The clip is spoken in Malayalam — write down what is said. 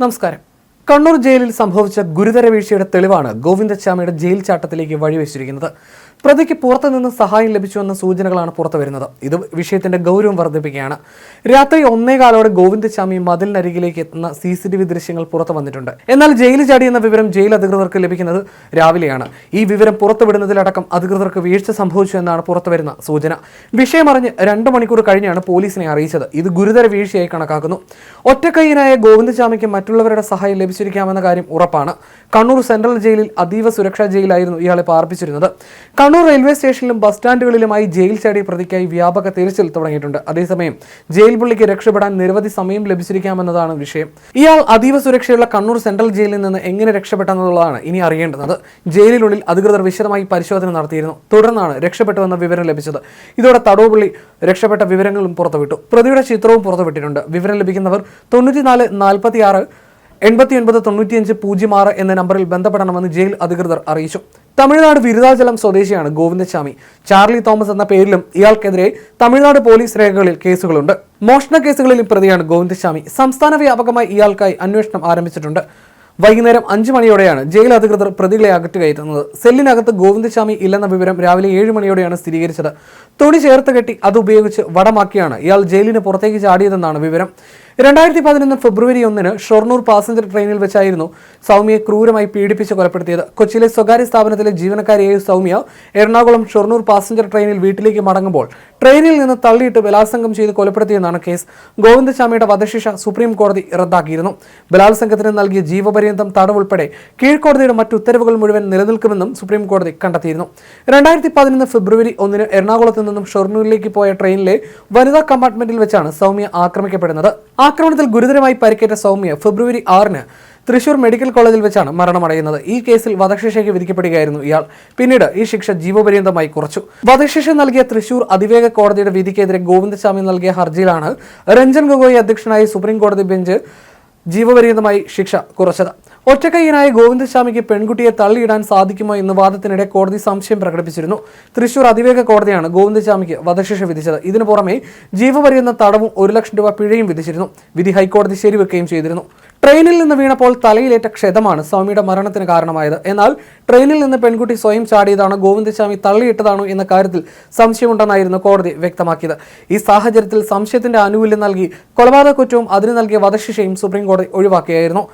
നമസ്കാരം കണ്ണൂർ ജയിലിൽ സംഭവിച്ച ഗുരുതര വീഴ്ചയുടെ തെളിവാണ് ഗോവിന്ദച്ചാമിയുടെ ജയിൽ ചാട്ടത്തിലേക്ക് വഴിവെച്ചിരിക്കുന്നത്. പ്രതിക്ക് പുറത്തുനിന്ന് സഹായം ലഭിച്ചുവെന്ന സൂചനകളാണ് പുറത്തുവരുന്നത് ഇത് വിഷയത്തിന്റെ ഗൗരവം വർദ്ധിപ്പിക്കുകയാണ്. രാത്രി ഒന്നേകാലോടെ ഗോവിന്ദച്ചാമി മതിലിനരികിലേക്ക് എത്തുന്ന സി സി ടി വി ദൃശ്യങ്ങൾ പുറത്തു വന്നിട്ടുണ്ട്. എന്നാൽ ജയിലിൽ ചാടിയെന്ന വിവരം ജയിൽ അധികൃതർക്ക് ലഭിക്കുന്നത് രാവിലെയാണ്. ഈ വിവരം പുറത്തുവിടുന്നതിലടക്കം അധികൃതർക്ക് വീഴ്ച സംഭവിച്ചു എന്നാണ് പുറത്തുവരുന്ന സൂചന. വിഷയമറിഞ്ഞ് രണ്ട് മണിക്കൂർ കഴിഞ്ഞാണ് പോലീസിനെ അറിയിച്ചത്. ഇത് ഗുരുതര വീഴ്ചയായി കണക്കാക്കുന്നു. ഒറ്റക്കൈയനായ ഗോവിന്ദശാമിക്ക് മറ്റുള്ളവരുടെ സഹായം ലഭിച്ചിരിക്കാമെന്ന കാര്യം ഉറപ്പാണ്. കണ്ണൂർ സെൻട്രൽ ജയിലിൽ അതീവ സുരക്ഷാ ജയിലായിരുന്നു ഇയാളെ പാർപ്പിച്ചിരുന്നത്. കണ്ണൂർ റെയിൽവേ സ്റ്റേഷനിലും ബസ് സ്റ്റാൻഡുകളിലുമായി ജയിൽ ചാടിയ പ്രതിക്കായി വ്യാപക തിരച്ചിൽ തുടങ്ങിയിട്ടുണ്ട്. അതേസമയം ജയിൽ പുള്ളിക്ക് രക്ഷപ്പെടാൻ നിരവധി സമയം ലഭിച്ചിരിക്കാമെന്നതാണ് വിഷയം. ഇയാൾ അതീവ സുരക്ഷയുള്ള കണ്ണൂർ സെൻട്രൽ ജയിലിൽ നിന്ന് എങ്ങനെ രക്ഷപ്പെട്ടെന്നുള്ളതാണ് ഇനി അറിയേണ്ടത്. ജയിലിനുള്ളിൽ അധികൃതർ വിശദമായി പരിശോധന നടത്തിയിരുന്നു. തുടർന്നാണ് രക്ഷപ്പെട്ടുവെന്ന വിവരം ലഭിച്ചത്. ഇതോടെ തടവുപുള്ളി രക്ഷപ്പെട്ട വിവരങ്ങളും പുറത്തുവിട്ടു. പ്രതിയുടെ ചിത്രവും പുറത്തുവിട്ടിട്ടുണ്ട്. വിവരം ലഭിക്കുന്നവർ തൊണ്ണൂറ്റിനാല് നാൽപ്പത്തിയാറ് എൺപത്തി ഒൻപത് തൊണ്ണൂറ്റിയഞ്ച് പൂജ്യം ആറ് എന്ന നമ്പറിൽ ബന്ധപ്പെടണമെന്ന് ജയിൽ അധികൃതർ അറിയിച്ചു. തമിഴ്നാട് വിരുദാചലം സ്വദേശിയാണ് ഗോവിന്ദസ്വാമി. ചാർലി തോമസ് എന്ന പേരിലും ഇയാൾക്കെതിരെ തമിഴ്നാട് പോലീസ് രേഖകളിൽ കേസുകളുണ്ട്. മോഷണ കേസുകളിലും പ്രതിയാണ് ഗോവിന്ദസ്വാമി. സംസ്ഥാന വ്യാപകമായി ഇയാൾക്കായി അന്വേഷണം ആരംഭിച്ചിട്ടുണ്ട്. വൈകുന്നേരം അഞ്ചു മണിയോടെയാണ് ജയിൽ അധികൃതർ പ്രതികളെ അകറ്റുകയറ്റുന്നത്. സെല്ലിനകത്ത് ഗോവിന്ദസ്വാമി ഇല്ലെന്ന വിവരം രാവിലെ ഏഴ് മണിയോടെയാണ് സ്ഥിരീകരിച്ചത്. തുണി ചേർത്ത് കെട്ടി അത് ഉപയോഗിച്ച് വടമാക്കിയാണ് ഇയാൾ ജയിലിന് പുറത്തേക്ക് ചാടിയതെന്നാണ് വിവരം. രണ്ടായിരത്തി പതിനൊന്ന് ഫെബ്രുവരി ഒന്നിന് ഷൊർണൂർ പാസഞ്ചർ ട്രെയിനിൽ വെച്ചായിരുന്നു സൗമ്യയെ ക്രൂരമായി പീഡിപ്പിച്ച് കൊലപ്പെടുത്തിയത്. കൊച്ചിയിലെ സ്വകാര്യ സ്ഥാപനത്തിലെ ജീവനക്കാരിയായ സൗമ്യ എറണാകുളം ഷൊർണൂർ പാസഞ്ചർ ട്രെയിനിൽ വീട്ടിലേക്ക് മടങ്ങുമ്പോൾ ട്രെയിനിൽ നിന്ന് തള്ളിയിട്ട് ബലാത്സംഗം ചെയ്ത് കൊലപ്പെടുത്തിയെന്നാണ് കേസ്. ഗോവിന്ദസ്വാമിയുടെ വധശിക്ഷ സുപ്രീം കോടതി റദ്ദാക്കിയിരുന്നു. ബലാത്സംഗത്തിന് നൽകിയ ജീവപര്യന്തം തടവുൾപ്പെടെ കീഴ്ക്കോടതിയുടെ മറ്റു ഉത്തരവുകൾ മുഴുവൻ നിലനിൽക്കുമെന്നും സുപ്രീം കോടതി കണ്ടെത്തിയിരുന്നു. രണ്ടായിരത്തി പതിനൊന്ന് ഫെബ്രുവരി ഒന്നിന് എറണാകുളത്ത് നിന്നും ഷൊർണൂരിലേക്ക് പോയ ട്രെയിനിലെ വനിതാ കമ്പാർട്ട്മെന്റിൽ വെച്ചാണ് സൗമ്യ ആക്രമിക്കപ്പെടുന്നത്. ആക്രമണത്തിൽ ഗുരുതരമായി പരിക്കേറ്റ സൗമ്യ ഫെബ്രുവരി ആറിന് തൃശൂർ മെഡിക്കൽ കോളേജിൽ വെച്ചാണ് മരണമടയുന്നത്. ഈ കേസിൽ വധശിക്ഷയ്ക്ക് വിധിക്കപ്പെടുകയായിരുന്നു ഇയാൾ. പിന്നീട് ഈ ശിക്ഷ ജീവപര്യന്തമായി കുറച്ചു. വധശിക്ഷ നൽകിയ തൃശൂർ അതിവേഗ കോടതിയുടെ വിധിക്കെതിരെ ഗോവിന്ദസ്വാമി നൽകിയ ഹർജിയിലാണ് രഞ്ജൻ ഗൊഗോയ് അധ്യക്ഷനായ സുപ്രീം കോടതി ബെഞ്ച് ജീവപര്യന്തമായി ശിക്ഷ കുറച്ചത്. ഒറ്റക്കൈയനായ ഗോവിന്ദസ്വാമിക്ക് പെൺകുട്ടിയെ തള്ളിയിടാൻ സാധിക്കുമോ എന്ന വാദത്തിനിടെ കോടതി സംശയം പ്രകടിപ്പിച്ചിരുന്നു. തൃശൂർ അതിവേഗ കോടതിയാണ് ഗോവിന്ദസ്വാമിക്ക് വധശിക്ഷ വിധിച്ചത്. ഇതിനു പുറമെ ജീവപര്യന്തം തടവും ഒരു ലക്ഷം രൂപ പിഴയും വിധിച്ചിരുന്നു. വിധി ഹൈക്കോടതി ശരിവെക്കുകയും ചെയ്തിരുന്നു. ട്രെയിനിൽ നിന്ന് വീണപ്പോൾ തലയിലേറ്റ ക്ഷതമാണ് സ്വാമിയുടെ മരണത്തിന് കാരണമായത്. എന്നാൽ ട്രെയിനിൽ നിന്ന് പെൺകുട്ടി സ്വയം ചാടിയതാണോ ഗോവിന്ദസ്വാമി തള്ളിയിട്ടതാണോ എന്ന കാര്യത്തിൽ സംശയമുണ്ടെന്നായിരുന്നു കോടതി വ്യക്തമാക്കിയത്. ഈ സാഹചര്യത്തിൽ സംശയത്തിന്റെ ആനുകൂല്യം നൽകി കൊലപാതക കുറ്റവും അതിന് നൽകിയ വധശിക്ഷയും സുപ്രീം കോടതി ഒഴിവാക്കിയായിരുന്നു.